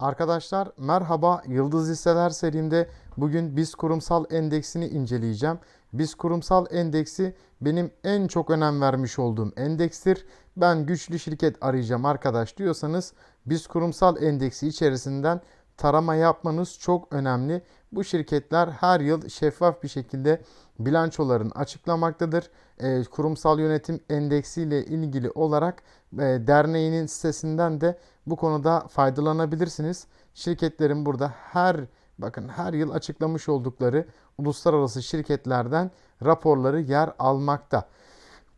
Arkadaşlar merhaba Yıldız Hisseler serimde bugün BIST kurumsal endeksini inceleyeceğim. BIST kurumsal endeksi benim en çok önem vermiş olduğum endekstir. Ben güçlü şirket arayacağım arkadaş diyorsanız BIST kurumsal endeksi içerisinden tarama yapmanız çok önemli. Bu şirketler her yıl şeffaf bir şekilde bilançolarını açıklamaktadır. E, kurumsal yönetim endeksi ile ilgili olarak derneğinin sitesinden de bu konuda faydalanabilirsiniz. Şirketlerin burada her bakın her yıl açıklamış oldukları uluslararası şirketlerden raporları yer almakta.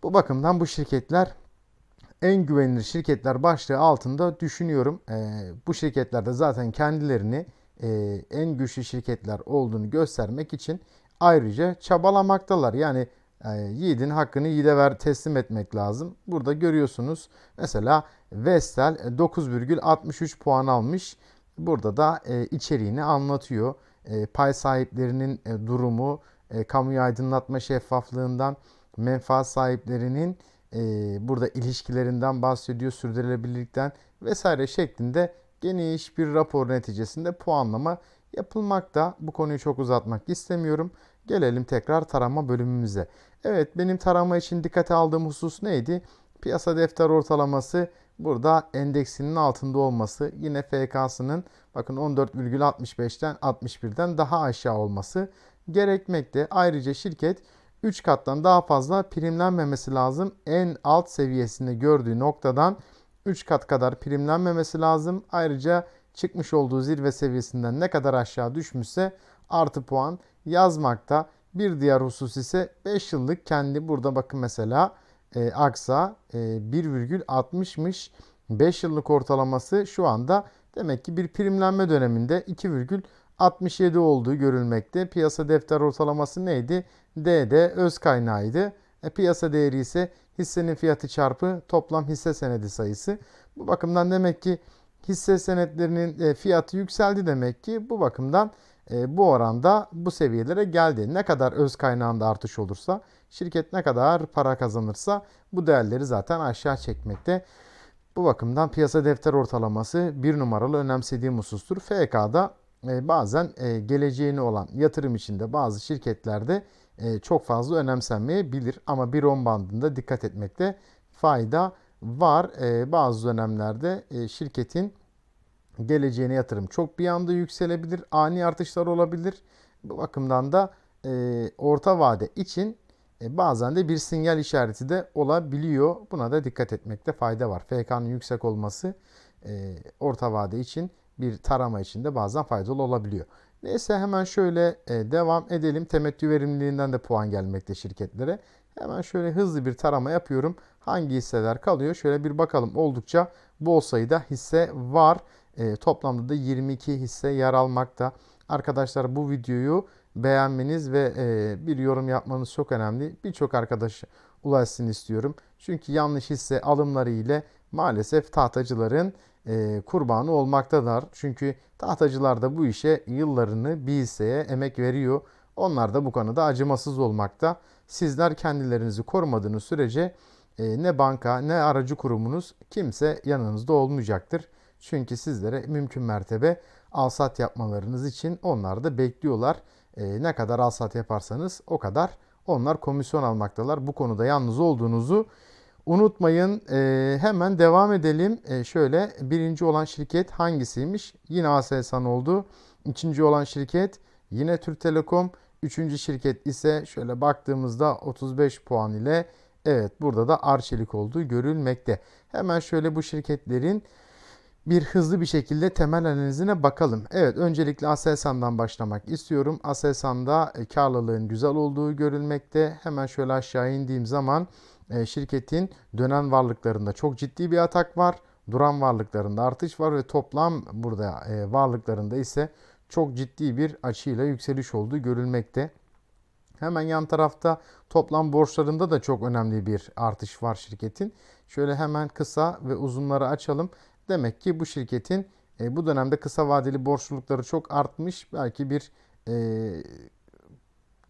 Bu bakımdan bu şirketler en güvenilir şirketler başlığı altında düşünüyorum. E, bu şirketlerde zaten kendilerini e, en güçlü şirketler olduğunu göstermek için ayrıca çabalamaktalar. Yani e, yiğidin hakkını yiğide ver teslim etmek lazım. Burada görüyorsunuz mesela Vestel 9,63 puan almış. Burada da e, içeriğini anlatıyor. E, pay sahiplerinin e, durumu, e, kamuyu aydınlatma şeffaflığından, menfaat sahiplerinin e, burada ilişkilerinden bahsediyor, sürdürülebilirlikten vesaire şeklinde geniş bir rapor neticesinde puanlama yapılmakta. Bu konuyu çok uzatmak istemiyorum. Gelelim tekrar tarama bölümümüze. Evet benim tarama için dikkate aldığım husus neydi? Piyasa defter ortalaması burada endeksinin altında olması. Yine FK'sının bakın 14,65'ten 61'den daha aşağı olması gerekmekte. Ayrıca şirket 3 kattan daha fazla primlenmemesi lazım. En alt seviyesinde gördüğü noktadan 3 kat kadar primlenmemesi lazım. Ayrıca çıkmış olduğu zirve seviyesinden ne kadar aşağı düşmüşse artı puan yazmakta. Bir diğer husus ise 5 yıllık kendi burada bakın mesela e, Aksa e, 1,60'mış. 5 yıllık ortalaması şu anda demek ki bir primlenme döneminde 2,67 olduğu görülmekte. Piyasa defter ortalaması neydi? D'de öz kaynağıydı. E, piyasa değeri ise hissenin fiyatı çarpı toplam hisse senedi sayısı. Bu bakımdan demek ki hisse senetlerinin e, fiyatı yükseldi demek ki bu bakımdan e, bu oranda bu seviyelere geldi. Ne kadar öz kaynağında artış olursa, şirket ne kadar para kazanırsa bu değerleri zaten aşağı çekmekte. Bu bakımdan piyasa defter ortalaması bir numaralı önemsediğim husustur. FK'da e, bazen e, geleceğini olan yatırım içinde bazı şirketlerde e, çok fazla önemsenmeyebilir ama bir 10 bandında dikkat etmekte fayda var. Bazı dönemlerde şirketin geleceğine yatırım çok bir anda yükselebilir, ani artışlar olabilir. Bu bakımdan da e, orta vade için e, bazen de bir sinyal işareti de olabiliyor. Buna da dikkat etmekte fayda var. FK'nın yüksek olması e, orta vade için bir tarama için de bazen faydalı olabiliyor. Neyse hemen şöyle e, devam edelim. Temettü verimliliğinden de puan gelmekte şirketlere. Hemen şöyle hızlı bir tarama yapıyorum. Hangi hisseler kalıyor? Şöyle bir bakalım. Oldukça bol sayıda hisse var. E, toplamda da 22 hisse yer almakta. Arkadaşlar bu videoyu beğenmeniz ve e, bir yorum yapmanız çok önemli. Birçok arkadaş ulaşsın istiyorum. Çünkü yanlış hisse alımları ile maalesef tahtacıların e, kurbanı olmaktadır. Çünkü tahtacılar da bu işe yıllarını bir hisseye emek veriyor. Onlar da bu konuda acımasız olmakta. Sizler kendilerinizi korumadığınız sürece e, ne banka ne aracı kurumunuz kimse yanınızda olmayacaktır. Çünkü sizlere mümkün mertebe alsat yapmalarınız için onlar da bekliyorlar. E, ne kadar alsat yaparsanız o kadar onlar komisyon almaktalar. Bu konuda yalnız olduğunuzu unutmayın. E, hemen devam edelim. E, şöyle birinci olan şirket hangisiymiş? Yine Aselsan oldu. İkinci olan şirket yine Türk Telekom. Üçüncü şirket ise şöyle baktığımızda 35 puan ile evet burada da Arçelik olduğu görülmekte. Hemen şöyle bu şirketlerin bir hızlı bir şekilde temel analizine bakalım. Evet öncelikle Aselsan'dan başlamak istiyorum. Aselsan'da e, karlılığın güzel olduğu görülmekte. Hemen şöyle aşağı indiğim zaman e, şirketin dönen varlıklarında çok ciddi bir atak var. Duran varlıklarında artış var ve toplam burada e, varlıklarında ise çok ciddi bir açıyla yükseliş olduğu görülmekte. Hemen yan tarafta toplam borçlarında da çok önemli bir artış var şirketin. Şöyle hemen kısa ve uzunları açalım. Demek ki bu şirketin e, bu dönemde kısa vadeli borçlulukları çok artmış. Belki bir e,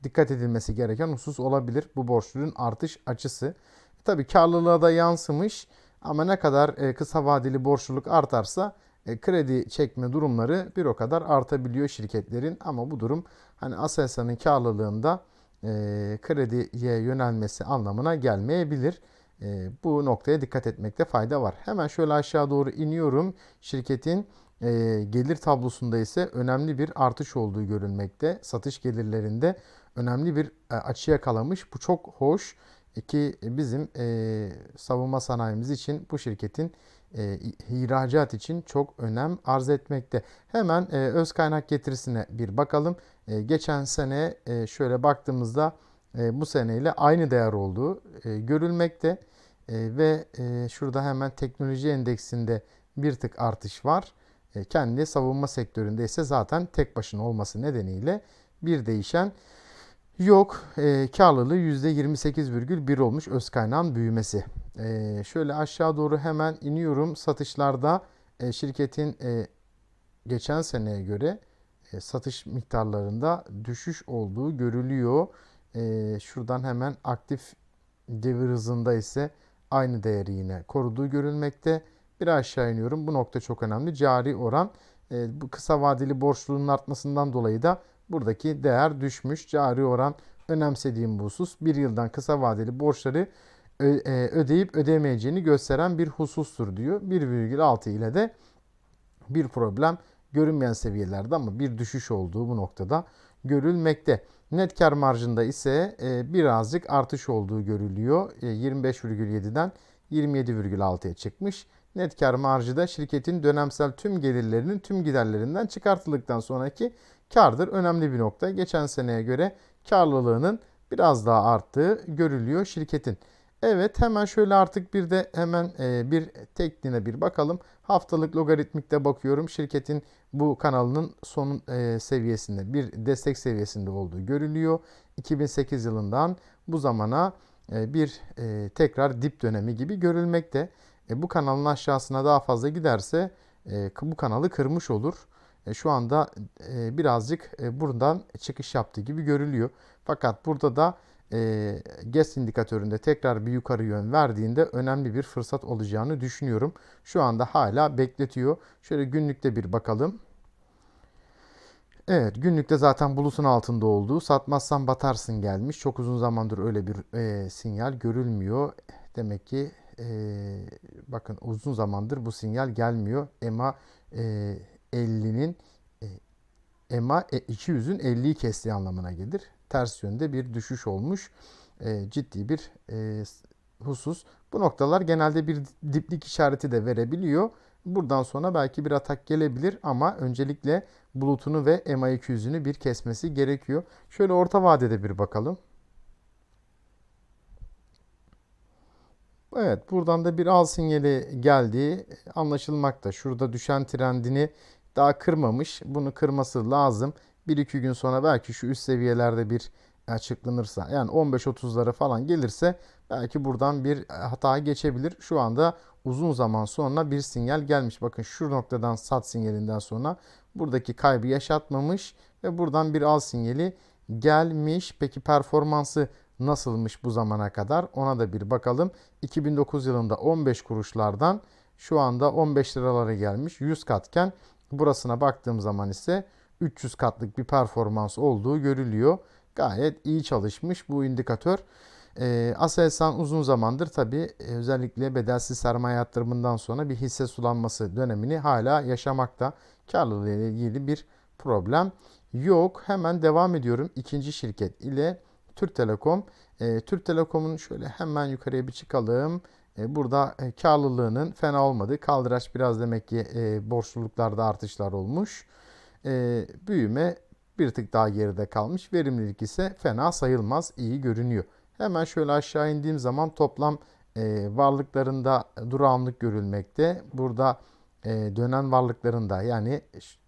dikkat edilmesi gereken husus olabilir bu borçluluğun artış açısı. Tabii karlılığa da yansımış ama ne kadar e, kısa vadeli borçluluk artarsa e, kredi çekme durumları bir o kadar artabiliyor şirketlerin ama bu durum hani Aselsan'ın karlılığında e, krediye yönelmesi anlamına gelmeyebilir. E, bu noktaya dikkat etmekte fayda var. Hemen şöyle aşağı doğru iniyorum. Şirketin e, gelir tablosunda ise önemli bir artış olduğu görülmekte. Satış gelirlerinde önemli bir e, açı yakalamış. Bu çok hoş ki bizim e, savunma sanayimiz için bu şirketin e, ihracat için çok önem arz etmekte. Hemen e, öz kaynak getirisine bir bakalım. E, geçen sene e, şöyle baktığımızda e, bu seneyle aynı değer olduğu e, görülmekte. E, ve e, şurada hemen teknoloji endeksinde bir tık artış var. E, kendi savunma sektöründe ise zaten tek başına olması nedeniyle bir değişen yok. E, karlılığı %28,1 olmuş öz kaynağın büyümesi. E, şöyle aşağı doğru hemen iniyorum. Satışlarda e, şirketin e, geçen seneye göre e, satış miktarlarında düşüş olduğu görülüyor. E, şuradan hemen aktif devir hızında ise aynı değeri yine koruduğu görülmekte. Bir aşağı iniyorum. Bu nokta çok önemli. Cari oran e, bu kısa vadeli borçluluğun artmasından dolayı da buradaki değer düşmüş. Cari oran önemsediğim bu husus. Bir yıldan kısa vadeli borçları e, ödeyip ödemeyeceğini gösteren bir husustur diyor. 1,6 ile de bir problem görünmeyen seviyelerde ama bir düşüş olduğu bu noktada görülmekte. Net kar marjında ise e, birazcık artış olduğu görülüyor. 25,7'den 27,6'ya çıkmış. Net kar marjı da şirketin dönemsel tüm gelirlerinin tüm giderlerinden çıkartıldıktan sonraki kardır. Önemli bir nokta. Geçen seneye göre karlılığının biraz daha arttığı görülüyor şirketin. Evet hemen şöyle artık bir de hemen e, bir tekniğine bir bakalım. Haftalık logaritmikte bakıyorum. Şirketin bu kanalının son e, seviyesinde bir destek seviyesinde olduğu görülüyor. 2008 yılından bu zamana e, bir tekrar dip dönemi gibi görülmekte. Bu kanalın aşağısına daha fazla giderse bu kanalı kırmış olur. Şu anda birazcık buradan çıkış yaptığı gibi görülüyor. Fakat burada da e, GES indikatöründe tekrar bir yukarı yön verdiğinde önemli bir fırsat olacağını düşünüyorum. Şu anda hala bekletiyor. Şöyle günlükte bir bakalım. Evet günlükte zaten bulutun altında olduğu satmazsan batarsın gelmiş. Çok uzun zamandır öyle bir e, sinyal görülmüyor. Demek ki e, bakın uzun zamandır bu sinyal gelmiyor. EMA e, 50'nin e, EMA 200'ün 50'yi kestiği anlamına gelir ters yönde bir düşüş olmuş. E, ciddi bir e, husus. Bu noktalar genelde bir diplik işareti de verebiliyor. Buradan sonra belki bir atak gelebilir ama öncelikle bulutunu ve MA200'ünü bir kesmesi gerekiyor. Şöyle orta vadede bir bakalım. Evet buradan da bir al sinyali geldi anlaşılmakta. Şurada düşen trendini daha kırmamış. Bunu kırması lazım. 1-2 gün sonra belki şu üst seviyelerde bir açıklanırsa yani 15-30'lara falan gelirse belki buradan bir hata geçebilir. Şu anda uzun zaman sonra bir sinyal gelmiş. Bakın şu noktadan sat sinyalinden sonra buradaki kaybı yaşatmamış ve buradan bir al sinyali gelmiş. Peki performansı nasılmış bu zamana kadar? Ona da bir bakalım. 2009 yılında 15 kuruşlardan şu anda 15 liralara gelmiş. 100 katken burasına baktığım zaman ise 300 katlık bir performans olduğu görülüyor. Gayet iyi çalışmış bu indikatör. E, Aselsan uzun zamandır tabi e, özellikle bedelsiz sermaye yatırımından sonra bir hisse sulanması dönemini hala yaşamakta. Karlılığı ile ilgili bir problem yok. Hemen devam ediyorum. İkinci şirket ile Türk Telekom. E, Türk Telekom'un şöyle hemen yukarıya bir çıkalım. E, burada e, karlılığının fena olmadı. Kaldıraç biraz demek ki e, borçluluklarda artışlar olmuş e, büyüme bir tık daha geride kalmış. Verimlilik ise fena sayılmaz, iyi görünüyor. Hemen şöyle aşağı indiğim zaman toplam e, varlıklarında durağanlık görülmekte. Burada e, dönen varlıklarında yani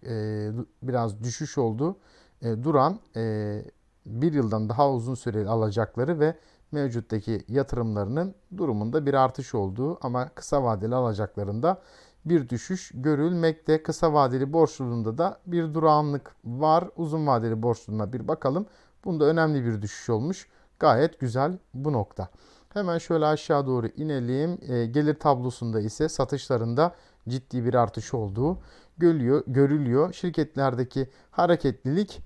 e, biraz düşüş oldu. E, duran e, bir yıldan daha uzun süreli alacakları ve mevcuttaki yatırımlarının durumunda bir artış olduğu ama kısa vadeli alacaklarında bir düşüş görülmekte. Kısa vadeli borçluluğunda da bir durağanlık var. Uzun vadeli borçluluğuna bir bakalım. Bunda önemli bir düşüş olmuş. Gayet güzel bu nokta. Hemen şöyle aşağı doğru inelim. E, gelir tablosunda ise satışlarında ciddi bir artış olduğu görülüyor. görülüyor. Şirketlerdeki hareketlilik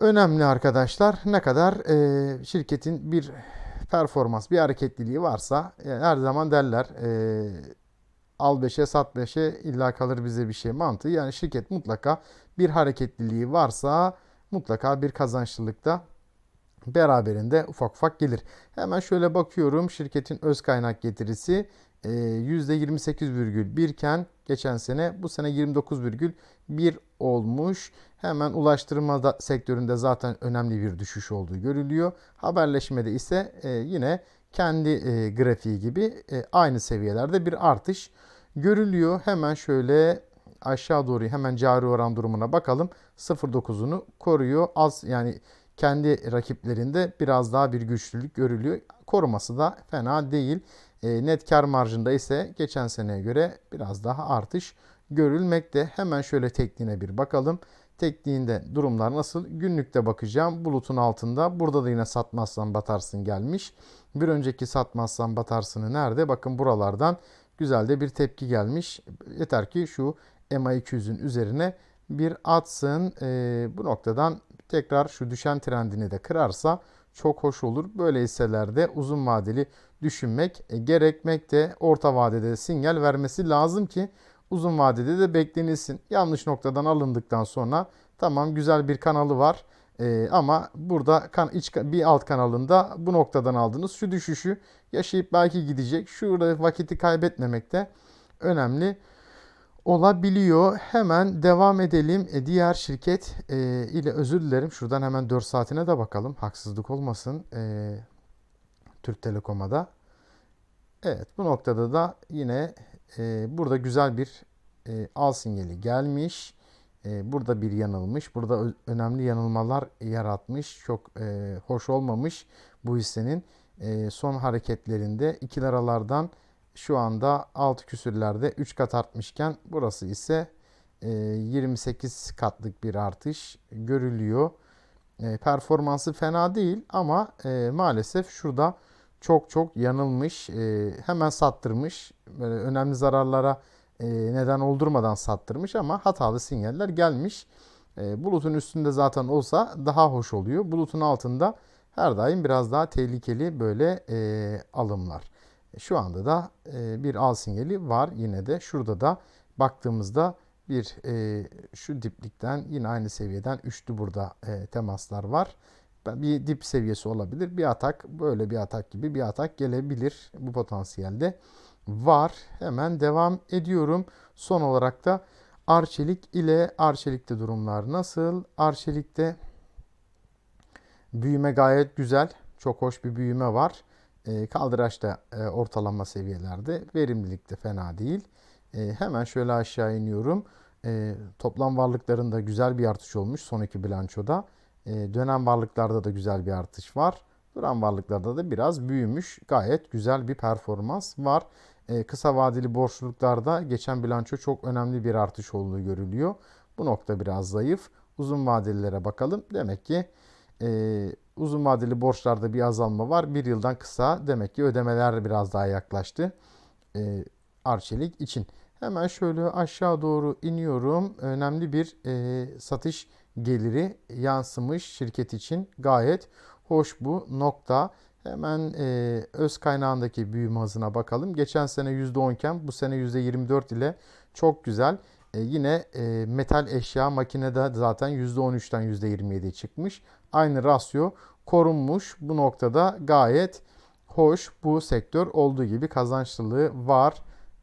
önemli arkadaşlar. Ne kadar e, şirketin bir performans, bir hareketliliği varsa e, her zaman derler e, al 5'e sat 5'e illa kalır bize bir şey mantığı. Yani şirket mutlaka bir hareketliliği varsa mutlaka bir kazançlılıkta beraberinde ufak ufak gelir. Hemen şöyle bakıyorum şirketin öz kaynak getirisi e, %28,1 iken geçen sene bu sene 29,1 olmuş. Hemen ulaştırma da, sektöründe zaten önemli bir düşüş olduğu görülüyor. Haberleşmede ise e, yine kendi e, grafiği gibi e, aynı seviyelerde bir artış görülüyor. Hemen şöyle aşağı doğru hemen cari oran durumuna bakalım. 0.9'unu koruyor. Az yani kendi rakiplerinde biraz daha bir güçlülük görülüyor. Koruması da fena değil. E, net kar marjında ise geçen seneye göre biraz daha artış görülmekte. Hemen şöyle tekniğine bir bakalım. Tekniğinde durumlar nasıl? Günlükte bakacağım. Bulutun altında. Burada da yine satmazsan batarsın gelmiş. Bir önceki satmazsan batarsını nerede? Bakın buralardan güzel de bir tepki gelmiş. Yeter ki şu MA200'ün üzerine bir atsın. E, bu noktadan tekrar şu düşen trendini de kırarsa çok hoş olur. Böyle hisselerde uzun vadeli düşünmek e, gerekmekte. Orta vadede sinyal vermesi lazım ki uzun vadede de beklenilsin. Yanlış noktadan alındıktan sonra tamam güzel bir kanalı var. Ee, ama burada kan, iç, bir alt kanalında bu noktadan aldınız. Şu düşüşü yaşayıp belki gidecek. Şurada vakiti kaybetmemek de önemli olabiliyor. Hemen devam edelim. E, diğer şirket e, ile özür dilerim. Şuradan hemen 4 saatine de bakalım. Haksızlık olmasın. E, Türk Telekom'a da. Evet bu noktada da yine e, burada güzel bir e, al sinyali gelmiş. E, burada bir yanılmış. Burada önemli yanılmalar yaratmış. Çok e, hoş olmamış bu hissenin e, son hareketlerinde. iki liralardan şu anda 6 küsürlerde 3 kat artmışken burası ise 28 katlık bir artış görülüyor. Performansı fena değil ama maalesef şurada çok çok yanılmış. Hemen sattırmış. Böyle önemli zararlara neden oldurmadan sattırmış ama hatalı sinyaller gelmiş. Bulutun üstünde zaten olsa daha hoş oluyor. Bulutun altında her daim biraz daha tehlikeli böyle alımlar. Şu anda da e, bir al sinyali var yine de. Şurada da baktığımızda bir e, şu diplikten yine aynı seviyeden üçlü burada e, temaslar var. Bir dip seviyesi olabilir. Bir atak böyle bir atak gibi bir atak gelebilir. Bu potansiyelde var. Hemen devam ediyorum. Son olarak da Arçelik ile Arçelik'te durumlar nasıl? Arçelik'te büyüme gayet güzel. Çok hoş bir büyüme var. E, kaldıraç da e, ortalama seviyelerde. Verimlilik de fena değil. E, hemen şöyle aşağı iniyorum. E, toplam varlıklarında güzel bir artış olmuş son iki bilançoda. E, dönem varlıklarda da güzel bir artış var. Duran varlıklarda da biraz büyümüş. Gayet güzel bir performans var. E, kısa vadeli borçluluklarda geçen bilanço çok önemli bir artış olduğu görülüyor. Bu nokta biraz zayıf. Uzun vadelilere bakalım. Demek ki e, uzun vadeli borçlarda bir azalma var. Bir yıldan kısa demek ki ödemeler biraz daha yaklaştı. E, Arçelik için. Hemen şöyle aşağı doğru iniyorum. Önemli bir e, satış geliri yansımış şirket için. Gayet hoş bu nokta. Hemen e, öz kaynağındaki büyüme hızına bakalım. Geçen sene %10 iken bu sene %24 ile çok güzel. E, yine e, metal eşya makinede zaten %13'ten %27'ye çıkmış. Aynı rasyo korunmuş. Bu noktada gayet hoş. Bu sektör olduğu gibi kazançlılığı var.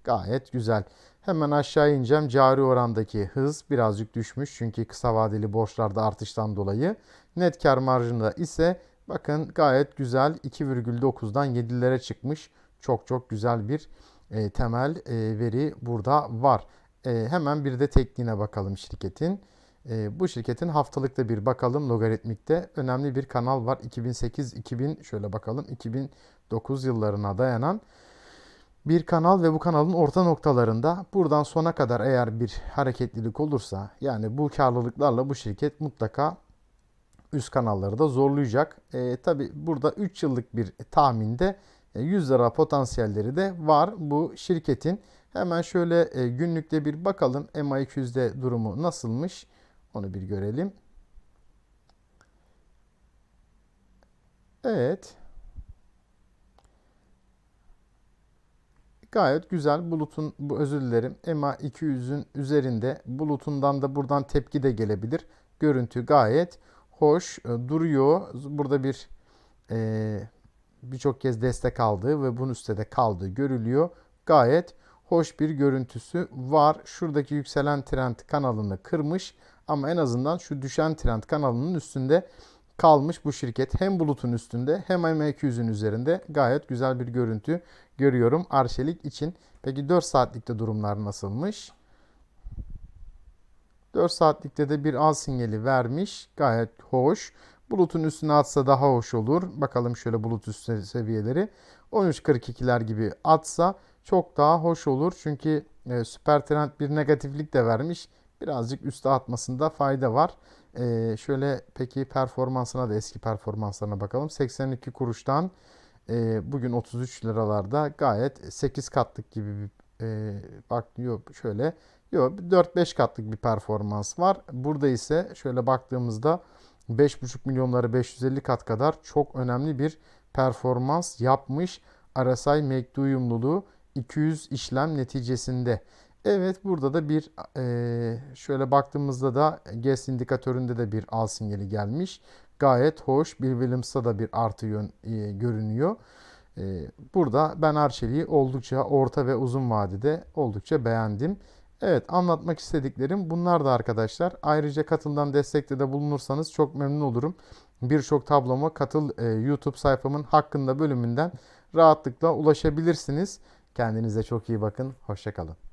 Gayet güzel. Hemen aşağı ineceğim. Cari orandaki hız birazcık düşmüş. Çünkü kısa vadeli borçlarda artıştan dolayı. Net kar marjında ise bakın gayet güzel 2,9'dan 7'lere çıkmış. Çok çok güzel bir e, temel e, veri burada var. E, hemen bir de tekniğine bakalım şirketin. E, bu şirketin haftalıkta bir bakalım logaritmikte önemli bir kanal var. 2008-2000 şöyle bakalım 2009 yıllarına dayanan bir kanal ve bu kanalın orta noktalarında buradan sona kadar eğer bir hareketlilik olursa yani bu karlılıklarla bu şirket mutlaka üst kanalları da zorlayacak. E, Tabi burada 3 yıllık bir tahminde e, 100 lira potansiyelleri de var bu şirketin. Hemen şöyle e, günlükte bir bakalım MA200'de durumu nasılmış onu bir görelim. Evet. Gayet güzel. Bulutun bu özür dilerim. EMA 200'ün üzerinde. Bulutundan da buradan tepki de gelebilir. Görüntü gayet hoş e, duruyor. Burada bir e, birçok kez destek aldığı ve bunun üstte de kaldığı görülüyor. Gayet hoş bir görüntüsü var. Şuradaki yükselen trend kanalını kırmış ama en azından şu düşen trend kanalının üstünde kalmış bu şirket. Hem bulutun üstünde hem MA200'ün üzerinde gayet güzel bir görüntü görüyorum Arçelik için. Peki 4 saatlikte durumlar nasılmış? 4 saatlikte de bir al sinyali vermiş. Gayet hoş. Bulutun üstüne atsa daha hoş olur. Bakalım şöyle bulut üstü seviyeleri. 13.42'ler gibi atsa çok daha hoş olur. Çünkü e, süper trend bir negatiflik de vermiş. Birazcık üste atmasında fayda var. E, şöyle peki performansına da eski performanslarına bakalım. 82 kuruştan e, bugün 33 liralarda gayet 8 katlık gibi bir e, bak yok şöyle yok 4-5 katlık bir performans var. Burada ise şöyle baktığımızda 5,5 milyonları 550 kat kadar çok önemli bir performans yapmış. RSI MACD uyumluluğu 200 işlem neticesinde. Evet burada da bir e, şöyle baktığımızda da GES indikatöründe de bir al sinyali gelmiş. Gayet hoş. Bir Williams'ta da bir artı yön e, görünüyor. E, burada ben Arçelik'i oldukça orta ve uzun vadede oldukça beğendim. Evet anlatmak istediklerim bunlar da arkadaşlar. Ayrıca katıldan destekte de bulunursanız çok memnun olurum. Birçok tabloma katıl YouTube sayfamın hakkında bölümünden rahatlıkla ulaşabilirsiniz. Kendinize çok iyi bakın. Hoşçakalın.